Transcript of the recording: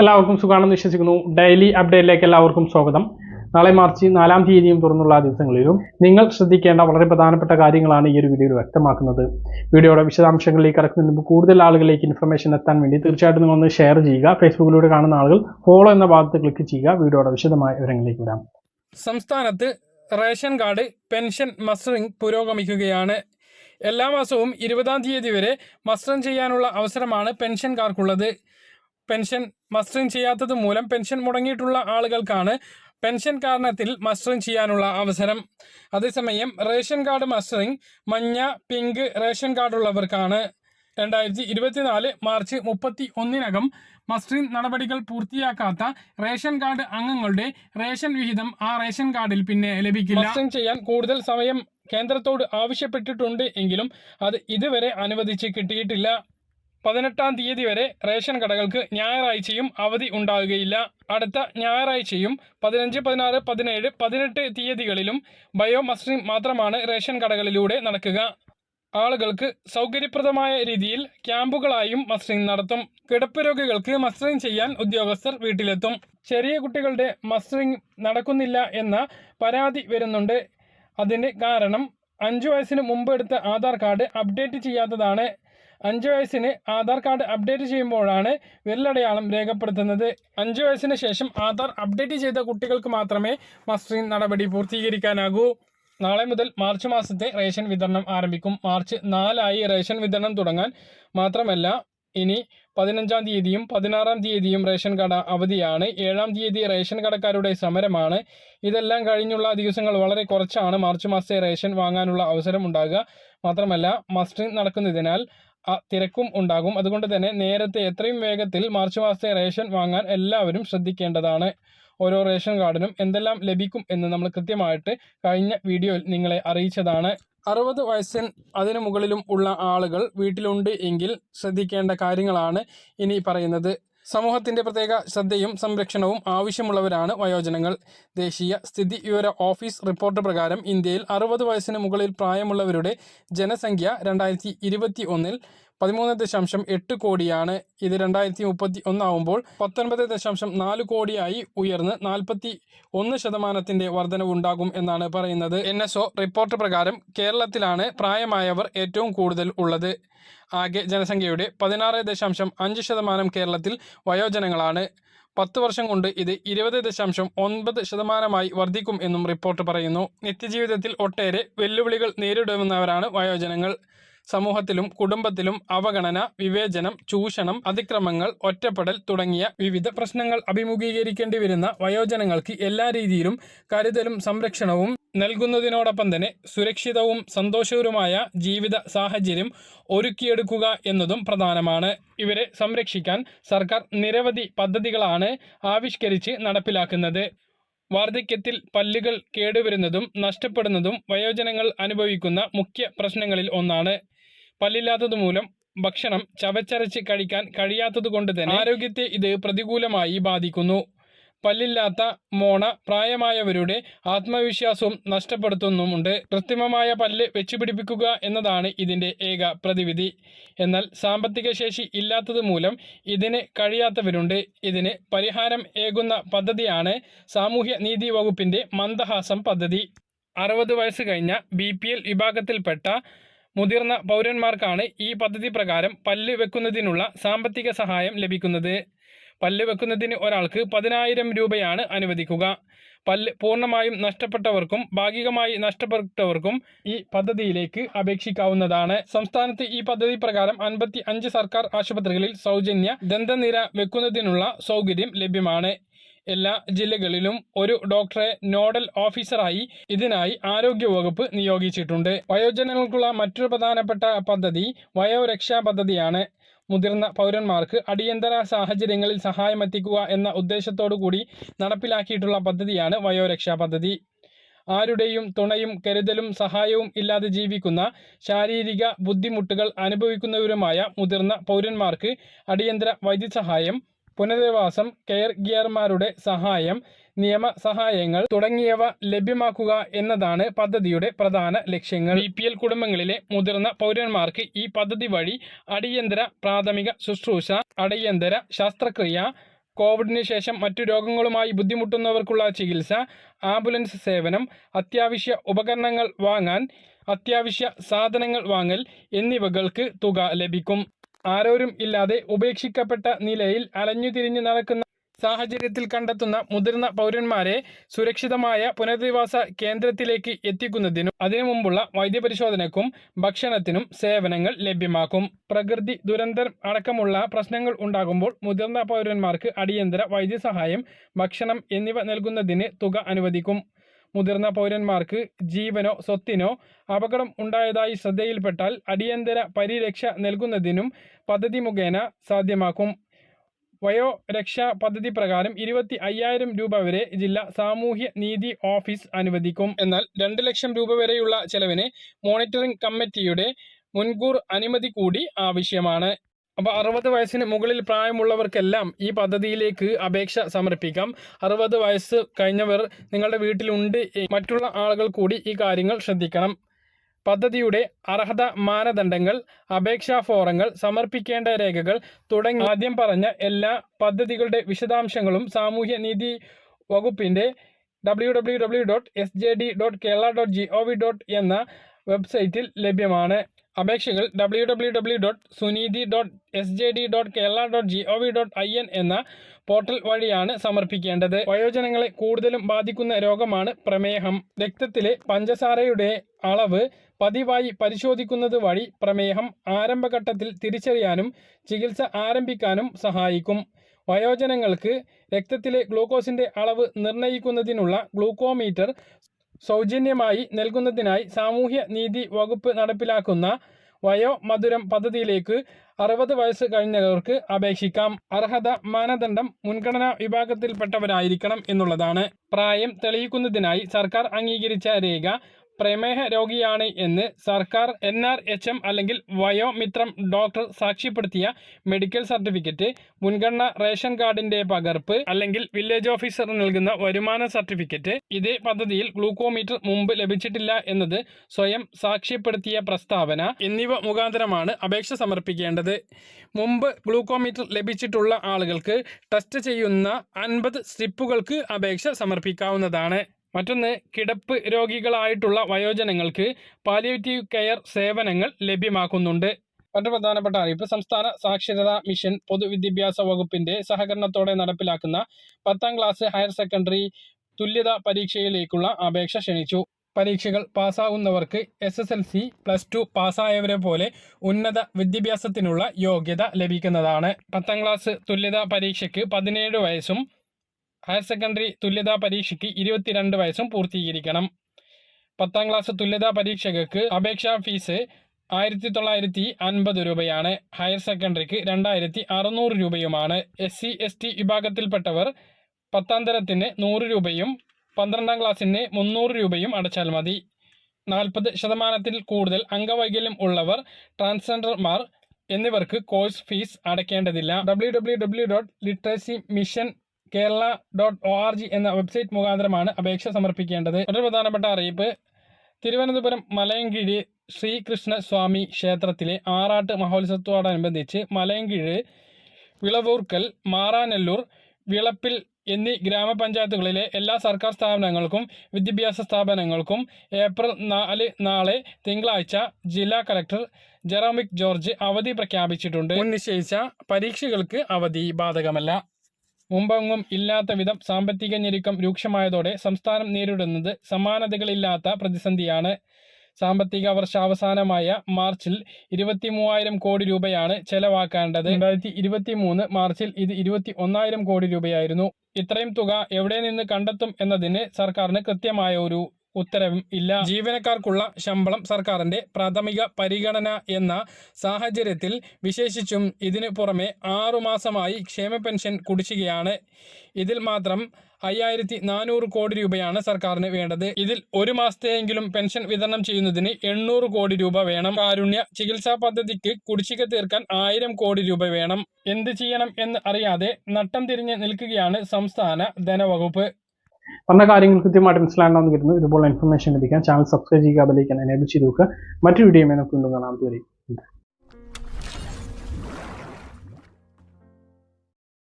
എല്ലാവർക്കും സുഖാണെന്ന് വിശ്വസിക്കുന്നു. ഡെയിലി അപ്ഡേറ്റിലേക്ക് എല്ലാവർക്കും സ്വാഗതം. നാളെ മാർച്ച് നാലാം തീയതിയും തുറന്നുള്ള ദിവസങ്ങളിലും നിങ്ങൾ ശ്രദ്ധിക്കേണ്ട വളരെ പ്രധാനപ്പെട്ട കാര്യങ്ങളാണ് ഈ ഒരു വീഡിയോയിൽ വ്യക്തമാക്കുന്നത്. വീഡിയോയുടെ വിശദാംശങ്ങളിലേക്ക് കടക്കുന്നതിന് മുമ്പ് കൂടുതൽ ആളുകളിലേക്ക് ഇൻഫർമേഷൻ എത്താൻ വേണ്ടി തീർച്ചയായിട്ടും നിങ്ങൾ ഒന്ന് ഷെയർ ചെയ്യുക. ഫേസ്ബുക്കിലൂടെ കാണുന്ന ആളുകൾ ഫോളോ എന്ന ഭാഗത്ത് ക്ലിക്ക് ചെയ്യുക. വീഡിയോയുടെ വിശദമായ വിവരങ്ങളിലേക്ക് വരാം. സംസ്ഥാനത്ത് റേഷൻ കാർഡ് പെൻഷൻ മസ്റ്ററിംഗ് പുരോഗമിക്കുകയാണ്. എല്ലാ മാസവും ഇരുപതാം തീയതി വരെ മസ്റ്ററിംഗ് ചെയ്യാനുള്ള അവസരമാണ് പെൻഷൻകാർക്കുള്ളത് പെൻഷൻ മസ്റ്ററിങ് ചെയ്യാത്തത് മൂലം പെൻഷൻ മുടങ്ങിയിട്ടുള്ള ആളുകൾക്കാണ് പെൻഷൻ കാരണത്തിൽ മസ്റ്ററിങ് ചെയ്യാനുള്ള അവസരം. അതേസമയം റേഷൻ കാർഡ് മസ്റ്ററിങ് മഞ്ഞ പിങ്ക് റേഷൻ കാർഡ് ഉള്ളവർക്കാണ് രണ്ടായിരത്തി ഇരുപത്തിനാല് മാർച്ച് മുപ്പത്തി ഒന്നിനകം മസ്റ്ററിങ് നടപടികൾ പൂർത്തിയാക്കാത്ത റേഷൻ കാർഡ് അംഗങ്ങളുടെ റേഷൻ വിഹിതം ആ റേഷൻ കാർഡിൽ പിന്നെ ലഭിക്കില്ല. മസ്റ്ററിങ് ചെയ്യാൻ കൂടുതൽ സമയം കേന്ദ്രത്തോട് ആവശ്യപ്പെട്ടിട്ടുണ്ട് എങ്കിലും അത് ഇതുവരെ അനുവദിച്ച് കിട്ടിയിട്ടില്ല. പതിനെട്ടാം തീയതി വരെ റേഷൻ കടകൾക്ക് ഞായറാഴ്ചയും അവധി ഉണ്ടാകുകയില്ല. അടുത്ത ഞായറാഴ്ചയും പതിനഞ്ച് പതിനാറ് പതിനേഴ് പതിനെട്ട് തീയതികളിലും ബയോ മസ്റ്ററിംഗ് മാത്രമാണ് റേഷൻ കടകളിലൂടെ നടക്കുക. ആളുകൾക്ക് സൗകര്യപ്രദമായ രീതിയിൽ ക്യാമ്പുകളായും മസ്റ്ററിംഗ് നടത്തും. കിടപ്പ് രോഗികൾക്ക് മസ്റ്ററിംഗ് ചെയ്യാൻ ഉദ്യോഗസ്ഥർ വീട്ടിലെത്തും. ചെറിയ കുട്ടികളുടെ മസ്റ്ററിംഗ് നടക്കുന്നില്ല എന്ന പരാതി വരുന്നുണ്ട്. അതിന് കാരണം അഞ്ചു വയസ്സിന് മുമ്പ് എടുത്ത ആധാർ കാർഡ് അപ്ഡേറ്റ് ചെയ്യാത്തതാണ്. അഞ്ച് വയസ്സിന് ആധാർ കാർഡ് അപ്ഡേറ്റ് ചെയ്യുമ്പോഴാണ് വിരലടയാളം രേഖപ്പെടുത്തുന്നത്. അഞ്ച് വയസ്സിന് ശേഷം ആധാർ അപ്ഡേറ്റ് ചെയ്ത കുട്ടികൾക്ക് മാത്രമേ മസ്റ്ററിംഗ് നടപടി പൂർത്തീകരിക്കാനാകൂ. നാളെ മുതൽ മാർച്ച് മാസത്തെ റേഷൻ വിതരണം ആരംഭിക്കും. മാർച്ച് നാലായി റേഷൻ വിതരണം തുടങ്ങാൻ മാത്രമല്ല ഇനി പതിനഞ്ചാം തീയതിയും പതിനാറാം തീയതിയും റേഷൻ കട അവധിയാണ്. ഏഴാം തീയതി റേഷൻ കടക്കാരുടെ സമരമാണ്. ഇതെല്ലാം കഴിഞ്ഞുള്ള ദിവസങ്ങൾ വളരെ കുറച്ചാണ് മാർച്ച് മാസത്തെ റേഷൻ വാങ്ങാനുള്ള അവസരം ഉണ്ടാകുക. മാത്രമല്ല മസ്റ്ററിംഗ് നടക്കുന്നതിനാൽ തിരക്കും ഉണ്ടാകും. അതുകൊണ്ട് തന്നെ നേരത്തെ എത്രയും വേഗത്തിൽ മാർച്ച് മാസത്തെ റേഷൻ വാങ്ങാൻ എല്ലാവരും ശ്രദ്ധിക്കേണ്ടതാണ്. ഓരോ റേഷൻ കാർഡിനും എന്തെല്ലാം ലഭിക്കും എന്ന് നമ്മൾ കൃത്യമായിട്ട് കഴിഞ്ഞ വീഡിയോയിൽ നിങ്ങളെ അറിയിച്ചതാണ്. അറുപത് വയസ്സിന് അതിനു മുകളിലും ഉള്ള ആളുകൾ വീട്ടിലുണ്ട് എങ്കിൽ ശ്രദ്ധിക്കേണ്ട കാര്യങ്ങളാണ് ഇനി പറയുന്നത്. സമൂഹത്തിന്റെ പ്രത്യേക ശ്രദ്ധയും സംരക്ഷണവും ആവശ്യമുള്ളവരാണ് വയോജനങ്ങൾ. ദേശീയ സ്ഥിതി വിവര ഓഫീസ് റിപ്പോർട്ട് പ്രകാരം ഇന്ത്യയിൽ അറുപത് വയസ്സിന് മുകളിൽ പ്രായമുള്ളവരുടെ ജനസംഖ്യ രണ്ടായിരത്തി ഇരുപത്തി ഒന്നിൽ പതിമൂന്ന് ദശാംശം എട്ട് കോടിയാണ്. ഇത് രണ്ടായിരത്തി മുപ്പത്തി ഒന്നാവുമ്പോൾ പത്തൊൻപത് ദശാംശം നാല് കോടിയായി ഉയർന്ന് നാൽപ്പത്തി ഒന്ന് ശതമാനത്തിന്റെ വർധനവുണ്ടാകും എന്നാണ് പറയുന്നത്. എൻ റിപ്പോർട്ട് പ്രകാരം കേരളത്തിലാണ് പ്രായമായവർ ഏറ്റവും കൂടുതൽ ഉള്ളത്. ആകെ ജനസംഖ്യയുടെ പതിനാറ് ദശാംശം അഞ്ച് ശതമാനം കേരളത്തിൽ വയോജനങ്ങളാണ്. പത്ത് വർഷം കൊണ്ട് ഇത് ഇരുപത് ദശാംശം ഒൻപത് ശതമാനമായി വർദ്ധിക്കും എന്നും റിപ്പോർട്ട് പറയുന്നു. നിത്യജീവിതത്തിൽ ഒട്ടേറെ വെല്ലുവിളികൾ നേരിടുന്നവരാണ് വയോജനങ്ങൾ. സമൂഹത്തിലും കുടുംബത്തിലും അവഗണന വിവേചനം ചൂഷണം അതിക്രമങ്ങൾ ഒറ്റപ്പെടൽ തുടങ്ങിയ വിവിധ പ്രശ്നങ്ങൾ അഭിമുഖീകരിക്കേണ്ടി വരുന്ന വയോജനങ്ങൾക്ക് എല്ലാ രീതിയിലും കരുതലും സംരക്ഷണവും നൽകുന്നതിനോടൊപ്പം തന്നെ സുരക്ഷിതവും സന്തോഷകരവുമായ ജീവിത സാഹചര്യം ഒരുക്കിയെടുക്കുക എന്നതും പ്രധാനമാണ്. ഇവരെ സംരക്ഷിക്കാൻ സർക്കാർ നിരവധി പദ്ധതികളാണ് ആവിഷ്കരിച്ച് നടപ്പിലാക്കുന്നത്. വാർദ്ധക്യത്തിൽ പല്ലുകൾ കേടുവരുന്നതും നഷ്ടപ്പെടുന്നതും വയോജനങ്ങൾ അനുഭവിക്കുന്ന മുഖ്യ പ്രശ്നങ്ങളിൽ ഒന്നാണ്. പല്ലില്ലാത്തത് മൂലം ഭക്ഷണം ചവച്ചരച്ച് കഴിക്കാൻ കഴിയാത്തതുകൊണ്ട് തന്നെ ആരോഗ്യത്തെ ഇത് പ്രതികൂലമായി ബാധിക്കുന്നു. പല്ലില്ലാത്ത മോണ പ്രായമായവരുടെ ആത്മവിശ്വാസവും നഷ്ടപ്പെടുത്തുന്നുമുണ്ട്. കൃത്രിമമായ പല്ല് വെച്ചുപിടിപ്പിക്കുക എന്നതാണ് ഇതിന്റെ ഏക പ്രതിവിധി. എന്നാൽ സാമ്പത്തിക ശേഷി ഇല്ലാത്തത് മൂലം ഇതിന് കഴിയാത്തവരുണ്ട്. ഇതിന് പരിഹാരം ഏകുന്ന പദ്ധതിയാണ് സാമൂഹ്യ നീതി വകുപ്പിന്റെ മന്ദഹാസം പദ്ധതി. അറുപത് വയസ്സ് കഴിഞ്ഞ ബി വിഭാഗത്തിൽപ്പെട്ട മുതിർന്ന പൗരന്മാർക്കാണ് ഈ പദ്ധതി പ്രകാരം പല്ല് വെക്കുന്നതിനുള്ള സാമ്പത്തിക സഹായം ലഭിക്കുന്നത്. പല്ല് വെക്കുന്നതിന് ഒരാൾക്ക് പതിനായിരം രൂപയാണ് അനുവദിക്കുക. പല്ല് പൂർണമായും നഷ്ടപ്പെട്ടവർക്കും ഭാഗികമായി നഷ്ടപ്പെട്ടവർക്കും ഈ പദ്ധതിയിലേക്ക് അപേക്ഷിക്കാവുന്നതാണ്. സംസ്ഥാനത്ത് ഈ പദ്ധതി പ്രകാരം അൻപത്തി സർക്കാർ ആശുപത്രികളിൽ സൗജന്യ ദന്തനിര വെക്കുന്നതിനുള്ള സൗകര്യം ലഭ്യമാണ്. എല്ലാ ജില്ലകളിലും ഒരു ഡോക്ടറെ നോഡൽ ഓഫീസറായി ഇതിനായി ആരോഗ്യ വകുപ്പ് നിയോഗിച്ചിട്ടുണ്ട്. വയോജനങ്ങൾക്കുള്ള മറ്റൊരു പ്രധാനപ്പെട്ട പദ്ധതി വയോരക്ഷാ പദ്ധതിയാണ്. മുതിർന്ന പൗരന്മാർക്ക് അടിയന്തര സാഹചര്യങ്ങളിൽ സഹായമെത്തിക്കുക എന്ന ഉദ്ദേശത്തോടു കൂടി നടപ്പിലാക്കിയിട്ടുള്ള പദ്ധതിയാണ് വയോരക്ഷാ പദ്ധതി. ആരുടെയും തുണയും കരുതലും സഹായവും ഇല്ലാതെ ജീവിക്കുന്ന ശാരീരിക ബുദ്ധിമുട്ടുകൾ അനുഭവിക്കുന്നവരുമായ മുതിർന്ന പൗരന്മാർക്ക് അടിയന്തര വൈദ്യസഹായം പുനരധിവാസം കെയർ ഗിയർമാരുടെ സഹായം നിയമ സഹായങ്ങൾ തുടങ്ങിയവ ലഭ്യമാക്കുക എന്നതാണ് പദ്ധതിയുടെ പ്രധാന ലക്ഷ്യങ്ങൾ. ബി പി എൽ കുടുംബങ്ങളിലെ മുതിർന്ന പൗരന്മാർക്ക് ഈ പദ്ധതി വഴി അടിയന്തര പ്രാഥമിക ശുശ്രൂഷ അടിയന്തര ശസ്ത്രക്രിയ കോവിഡിന് ശേഷം മറ്റു രോഗങ്ങളുമായി ബുദ്ധിമുട്ടുന്നവർക്കുള്ള ചികിത്സ ആംബുലൻസ് സേവനം അത്യാവശ്യ ഉപകരണങ്ങൾ വാങ്ങാൻ അത്യാവശ്യ സാധനങ്ങൾ വാങ്ങൽ എന്നിവകൾക്ക് തുക ലഭിക്കും. ആരോരും ഇല്ലാതെ ഉപേക്ഷിക്കപ്പെട്ട നിലയിൽ അലഞ്ഞുതിരിഞ്ഞ് നടക്കുന്ന സാഹചര്യത്തിൽ കണ്ടെത്തുന്ന മുതിർന്ന പൗരന്മാരെ സുരക്ഷിതമായ പുനരധിവാസ കേന്ദ്രത്തിലേക്ക് എത്തിക്കുന്നതിനും അതിനു മുമ്പുള്ള വൈദ്യപരിശോധനക്കും ഭക്ഷണത്തിനും സേവനങ്ങൾ ലഭ്യമാക്കും. പ്രകൃതി ദുരന്തം അടക്കമുള്ള പ്രശ്നങ്ങൾ ഉണ്ടാകുമ്പോൾ മുതിർന്ന പൗരന്മാർക്ക് അടിയന്തര വൈദ്യസഹായം ഭക്ഷണം എന്നിവ നൽകുന്നതിന് തുക അനുവദിക്കും. മുതിർന്ന പൗരന്മാർക്ക് ജീവനോ സ്വത്തിനോ അപകടം ഉണ്ടായതായി ശ്രദ്ധയിൽപ്പെട്ടാൽ അടിയന്തര പരിരക്ഷ നൽകുന്നതിനും പദ്ധതി മുഖേന സാധ്യമാക്കും. വയോരക്ഷാ പദ്ധതി പ്രകാരം ഇരുപത്തി അയ്യായിരം രൂപ വരെ ജില്ലാ സാമൂഹ്യ നീതി ഓഫീസ് അനുവദിക്കും. എന്നാൽ രണ്ട് ലക്ഷം രൂപ വരെയുള്ള ചെലവിന് മോണിറ്ററിംഗ് കമ്മിറ്റിയുടെ മുൻകൂർ അനുമതി കൂടി ആവശ്യമാണ്. അപ്പോൾ അറുപത് വയസ്സിന് മുകളിൽ പ്രായമുള്ളവർക്കെല്ലാം ഈ പദ്ധതിയിലേക്ക് അപേക്ഷ സമർപ്പിക്കാം. അറുപത് വയസ്സ് കഴിഞ്ഞവർ നിങ്ങളുടെ വീട്ടിലുണ്ട്. മറ്റുള്ള ആളുകൾ കൂടി ഈ കാര്യങ്ങൾ ശ്രദ്ധിക്കണം. പദ്ധതിയുടെ അർഹത മാനദണ്ഡങ്ങൾ അപേക്ഷാ ഫോറങ്ങൾ സമർപ്പിക്കേണ്ട രേഖകൾ തുടങ്ങി ആദ്യം പറഞ്ഞ എല്ലാ പദ്ധതികളുടെ വിശദാംശങ്ങളും സാമൂഹ്യ നീതി വകുപ്പിന്റെ ഡബ്ല്യു ഡബ്ല്യു എന്ന വെബ്സൈറ്റിൽ ലഭ്യമാണ്. അപേക്ഷകൾ W W W dot Suneethi dot S J D dot Kerala dot G O V dot I N എന്ന പോർട്ടൽ വഴിയാണ് സമർപ്പിക്കേണ്ടത്. വയോജനങ്ങളെ കൂടുതലും ബാധിക്കുന്ന രോഗമാണ് പ്രമേഹം. രക്തത്തിലെ പഞ്ചസാരയുടെ അളവ് പതിവായി പരിശോധിക്കുന്നത് വഴി പ്രമേഹം ആരംഭഘട്ടത്തിൽ തിരിച്ചറിയാനും ചികിത്സ ആരംഭിക്കാനും സഹായിക്കും. വയോജനങ്ങൾക്ക് രക്തത്തിലെ ഗ്ലൂക്കോസിന്റെ അളവ് നിർണയിക്കുന്നതിനുള്ള ഗ്ലൂക്കോമീറ്റർ സൗജന്യമായി നൽകുന്നതിനായി സാമൂഹ്യ നീതി വകുപ്പ് നടപ്പിലാക്കുന്ന വയോ മധുരം പദ്ധതിയിലേക്ക് അറുപത് വയസ്സ് കഴിഞ്ഞവർക്ക് അപേക്ഷിക്കാം. അർഹത മാനദണ്ഡം മുൻഗണനാ വിഭാഗത്തിൽപ്പെട്ടവരായിരിക്കണം എന്നുള്ളതാണ്. പ്രായം തെളിയിക്കുന്നതിനായി സർക്കാർ അംഗീകരിച്ച രേഖ പ്രമേഹ രോഗിയാണ് എന്ന് സർക്കാർ എൻ ആർ എച്ച് എം അല്ലെങ്കിൽ വയോമിത്രം ഡോക്ടർ സാക്ഷ്യപ്പെടുത്തിയ മെഡിക്കൽ സർട്ടിഫിക്കറ്റ് മുൻഗണന റേഷൻ കാർഡിന്റെ പകർപ്പ് അല്ലെങ്കിൽ വില്ലേജ് ഓഫീസർ നൽകുന്ന വരുമാന സർട്ടിഫിക്കറ്റ് ഇതേ പദ്ധതിയിൽ ഗ്ലൂക്കോമീറ്റർ മുമ്പ് ലഭിച്ചിട്ടില്ല എന്നത് സ്വയം സാക്ഷ്യപ്പെടുത്തിയ പ്രസ്താവന എന്നിവ മുഖാന്തരമാണ് അപേക്ഷ സമർപ്പിക്കേണ്ടത്. മുമ്പ് ഗ്ലൂക്കോമീറ്റർ ലഭിച്ചിട്ടുള്ള ആളുകൾക്ക് ടെസ്റ്റ് ചെയ്യുന്ന അൻപത് സ്ട്രിപ്പുകൾക്ക് അപേക്ഷ സമർപ്പിക്കാവുന്നതാണ്. മറ്റൊന്ന് കിടപ്പ് രോഗികളായിട്ടുള്ള വയോജനങ്ങൾക്ക് പാലിയേറ്റീവ് കെയർ സേവനങ്ങൾ ലഭ്യമാക്കുന്നുണ്ട്. മറ്റു പ്രധാനപ്പെട്ട അറിയിപ്പ് സംസ്ഥാന സാക്ഷരതാ മിഷൻ പൊതുവിദ്യാഭ്യാസ വകുപ്പിന്റെ സഹകരണത്തോടെ നടപ്പിലാക്കുന്ന പത്താം ക്ലാസ് ഹയർ സെക്കൻഡറി തുല്യതാ പരീക്ഷയിലേക്കുള്ള അപേക്ഷ ക്ഷണിച്ചു. പരീക്ഷകൾ പാസ്സാകുന്നവർക്ക് S S L C plus two പാസ്സായവരെ പോലെ ഉന്നത വിദ്യാഭ്യാസത്തിനുള്ള യോഗ്യത ലഭിക്കുന്നതാണ്. പത്താം ക്ലാസ് തുല്യതാ പരീക്ഷയ്ക്ക് പതിനേഴ് വയസ്സും ഹയർ സെക്കൻഡറി തുല്യതാ പരീക്ഷയ്ക്ക് ഇരുപത്തിരണ്ട് വയസ്സും പൂർത്തീകരിക്കണം. പത്താം ക്ലാസ് തുല്യതാ പരീക്ഷകൾക്ക് അപേക്ഷാ ഫീസ് ആയിരത്തി തൊള്ളായിരത്തി അൻപത് രൂപയാണ്. ഹയർ സെക്കൻഡറിക്ക് രണ്ടായിരത്തി അറുന്നൂറ് രൂപയുമാണ്. എസ് സി എസ് ടി വിഭാഗത്തിൽപ്പെട്ടവർ പത്താം തരത്തിന് നൂറ് രൂപയും പന്ത്രണ്ടാം ക്ലാസ്സിന് മുന്നൂറ് രൂപയും അടച്ചാൽ മതി. നാൽപ്പത് ശതമാനത്തിൽ കൂടുതൽ അംഗവൈകല്യം ഉള്ളവർ ട്രാൻസ്ജെൻഡർമാർ എന്നിവർക്ക് course fees അടയ്ക്കേണ്ടതില്ല. W W W dot literacy mission Kerala dot O R G എന്ന വെബ്സൈറ്റ് മുഖാന്തരമാണ് അപേക്ഷ സമർപ്പിക്കേണ്ടത്. വളരെ പ്രധാനപ്പെട്ട അറിയിപ്പ് തിരുവനന്തപുരം മലയൻകീഴ് ശ്രീകൃഷ്ണ സ്വാമി ക്ഷേത്രത്തിലെ ആറാട്ട് മഹോത്സവത്തോടനുബന്ധിച്ച് മലയൻകീഴ് വിളവൂർക്കൽ മാറാനല്ലൂർ വിളപ്പിൽ എന്നീ ഗ്രാമപഞ്ചായത്തുകളിലെ എല്ലാ സർക്കാർ സ്ഥാപനങ്ങൾക്കും വിദ്യാഭ്യാസ സ്ഥാപനങ്ങൾക്കും ഏപ്രിൽ നാല് നാളെ തിങ്കളാഴ്ച ജില്ലാ കലക്ടർ ജെറോമിക് ജോർജ് അവധി പ്രഖ്യാപിച്ചിട്ടുണ്ട്. നിശ്ചയിച്ച പരീക്ഷകൾക്ക് അവധി ബാധകമല്ല. മുമ്പെങ്ങും ഇല്ലാത്ത വിധം സാമ്പത്തിക ഞെരുക്കം രൂക്ഷമായതോടെ സംസ്ഥാനം നേരിടുന്നത് സമാനതകളില്ലാത്ത പ്രതിസന്ധിയാണ്. സാമ്പത്തിക വർഷാവസാനമായ മാർച്ചിൽ ഇരുപത്തി മൂവായിരം കോടി രൂപയാണ് ചെലവാക്കേണ്ടത്. രണ്ടായിരത്തി ഇരുപത്തി മൂന്ന് മാർച്ചിൽ ഇത് ഇരുപത്തി ഒന്നായിരം കോടി രൂപയായിരുന്നു. ഇത്രയും തുക എവിടെ നിന്ന് കണ്ടെത്തും എന്നതിന് സർക്കാരിന് കൃത്യമായ ഒരു ഉത്തരവും ഇല്ല. ജീവനക്കാർക്കുള്ള ശമ്പളം സർക്കാരിന്റെ പ്രാഥമിക പരിഗണന എന്ന സാഹചര്യത്തിൽ വിശേഷിച്ചും ഇതിനു പുറമെ ആറുമാസമായി ക്ഷേമ പെൻഷൻ കുടിശ്ശികയാണ്. ഇതിൽ മാത്രം അയ്യായിരത്തി നാനൂറ് കോടി രൂപയാണ് സർക്കാരിന് വേണ്ടത്. ഇതിൽ ഒരു മാസത്തെയെങ്കിലും പെൻഷൻ വിതരണം ചെയ്യുന്നതിന് എണ്ണൂറ് കോടി രൂപ വേണം. കാരുണ്യ ചികിത്സാ പദ്ധതിക്ക് കുടിശ്ശിക തീർക്കാൻ ആയിരം കോടി രൂപ വേണം. എന്ത് ചെയ്യണം എന്ന് അറിയാതെ നട്ടം തിരിഞ്ഞ് നിൽക്കുകയാണ് സംസ്ഥാന ധനവകുപ്പ്. പറഞ്ഞ കാര്യങ്ങൾ കൃത്യമായിട്ട് മനസ്സിലാകണമെന്ന് കരുതുന്നു. ഇതുപോലെ ഇൻഫർമേഷൻ ലഭിക്കാൻ ചാനൽ സബ്സ്ക്രൈബ് ചെയ്യുക ബെലൈക്കൻ എനേബിൾ ചെയ്ത് നോക്കുക മറ്റു വീഡിയോ നമുക്ക് വീണ്ടും കാണാം. അതുവരെ